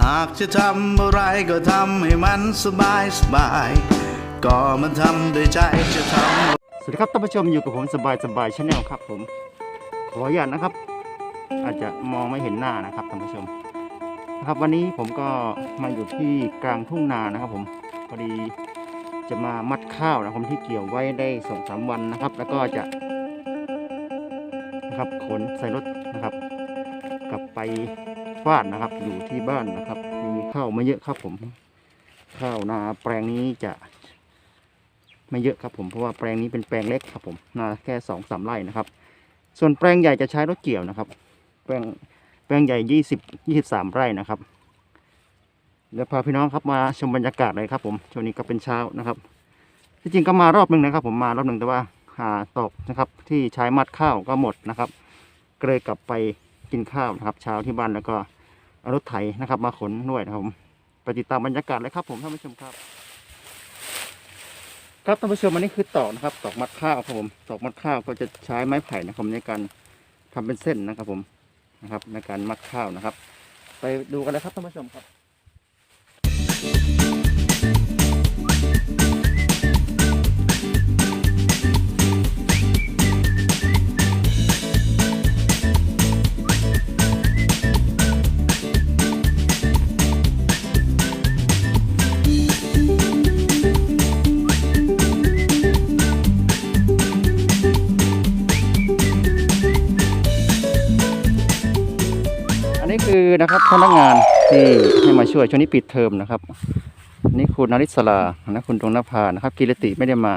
หากจะทำอะไรก็ทำให้มันสบายสบาย ก็มันทำด้วยใจจะทำสวัสดีครับท่านผู้ชมอยู่กับผมสบายสบายชาแนลครับผมขออนุญาตนะครับ อาจจะมองไม่เห็นหน้านะครับท่านผู้ชมนะครับวันนี้ผมก็มาอยู่ที่กลางทุ่งนานะครับ ผมพอดีจะมามัดข้าวนะครับที่เกี่ยวไว้ได้สองสามวันนะครับ แล้วก็จะนะครับขนใส่รถนะครับ กลับไป ฟาดนะครับ อยู่ที่บ้านนะครับ มีข้าวไม่เยอะครับผม ข้าวนาแปลงนี้จะไม่เยอะครับผมเพราะว่าแปลงนี้เป็นแปลงเล็กครับผมนาแค่สองสามไร่นะครับ ส่วนแปลงใหญ่จะใช้รถเกี่ยวนะครับ แปลงแปลงใหญ่ยี่สิบยี่สิบสามไร่นะครับเดี๋ยวพาพี่น้องครับมาชมบรรยากาศเลยครับผมช่วงนี้ก็เป็นเช้านะครับ ที่จริงก็มารอบหนึ่งนะครับ ผมมารอบหนึ่งแต่ว่าหาตกนะครับ ที่ใช้มัดข้าวก็หมดนะครับก็เลยกลับไป กินข้าวนะครับ เช้าที่บ้านแล้วก็อารถไถนะครับ มาขนด้วยนะครับผมไปติดตามบรรยากาศเลยครับ ผมท่านผู้ชมครับ ครับท่านผู้ชมอันนี้คือตอกนะครับ ตอกมัดข้าวครับผมตอกมัดข้าวก็จะใช้ไม้ไผ่นะครับในการทำเป็นเส้นนะครับผมนะครับ ในการมัดข้าวนะครับ ไปดูกันเลยครับท่านผู้ชมครับ นนี้คือนะครับพนักงานที่ให้มาช่วยช่วงนี้ปิดเทอมนะครับอันนี่คุณนาริศลานะคุณดวงนภานะครับกิรติไม่ได้มา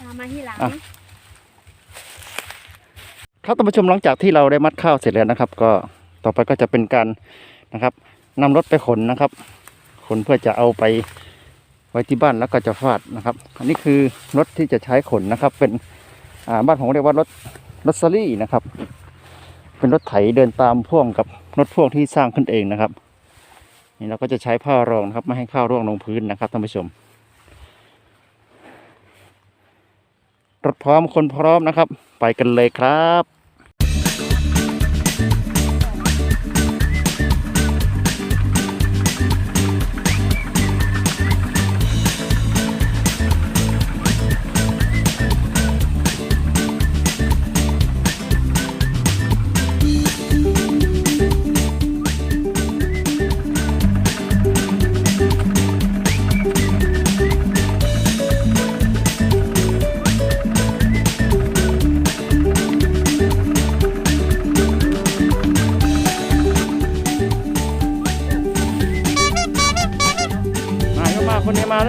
ตามมาที่หลังอะครับท่านผู้ชมหลังจากที่เราได้มัดข้าวเสร็จแล้วนะครับ ก็ต่อไปก็จะเป็นการนะครับนำรถไปขนนะครับ ขนเพื่อจะเอาไปไว้ที่บ้านแล้วก็จะฟาดนะครับ อันนี้คือรถที่จะใช้ขนนะครับ เป็นอ่าบ้านผมเรียกว่ารถรถซารี่นะครับ เป็นรถไถเดินตามพ่วงกับรถพ่วงที่สร้างขึ้นเองนะครับ นี่เราก็จะใช้ผ้ารองนะครับไม่ให้ข้าวร่วงลงพื้นนะครับท่านผู้ชม รถพร้อมคนพร้อมนะครับ ไปกันเลยครับ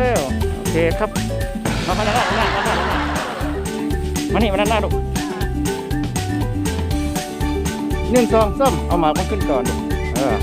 ล้วโอเคครับมาข้างหน้าข้างหน้าข้างหน้าข้างหน้ามานี่มาด้านหน้าลูกหนึ่งสองสามเอาหมากมาขึ้นก่อนลูกเออ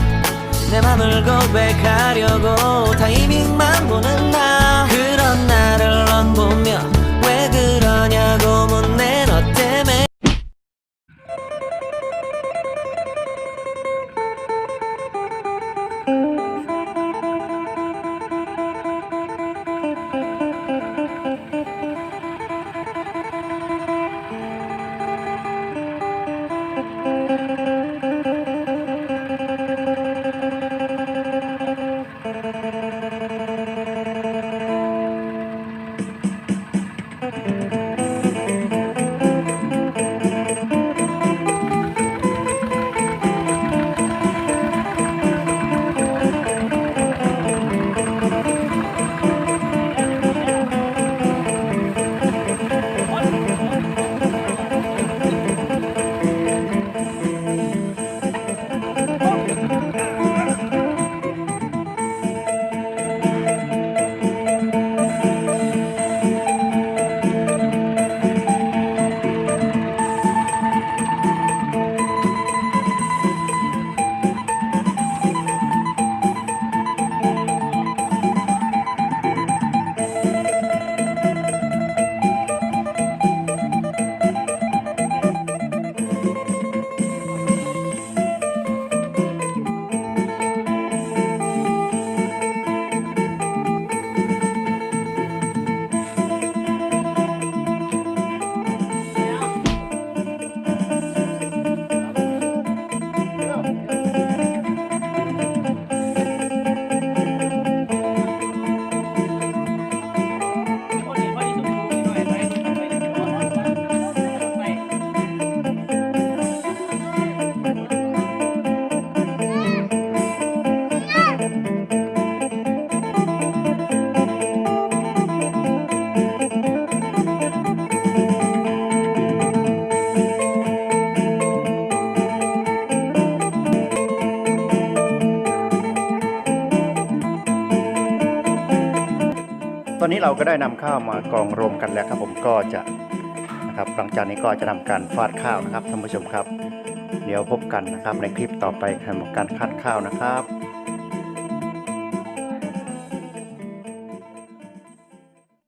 내 맘을 고백하려고 타이밍만 보는 나. 그런 나를 넌 보며 เราก็ได้นำข้าวมากองรวมกันแล้วครับผมก็จะนะครับหลังจากนี้ก็จะทำการฟาดข้าวนะครับท่านผู้ชมครับ เดี๋ยวพบกันนะครับในคลิปต่อไปขอการคัดข้าวนะครับ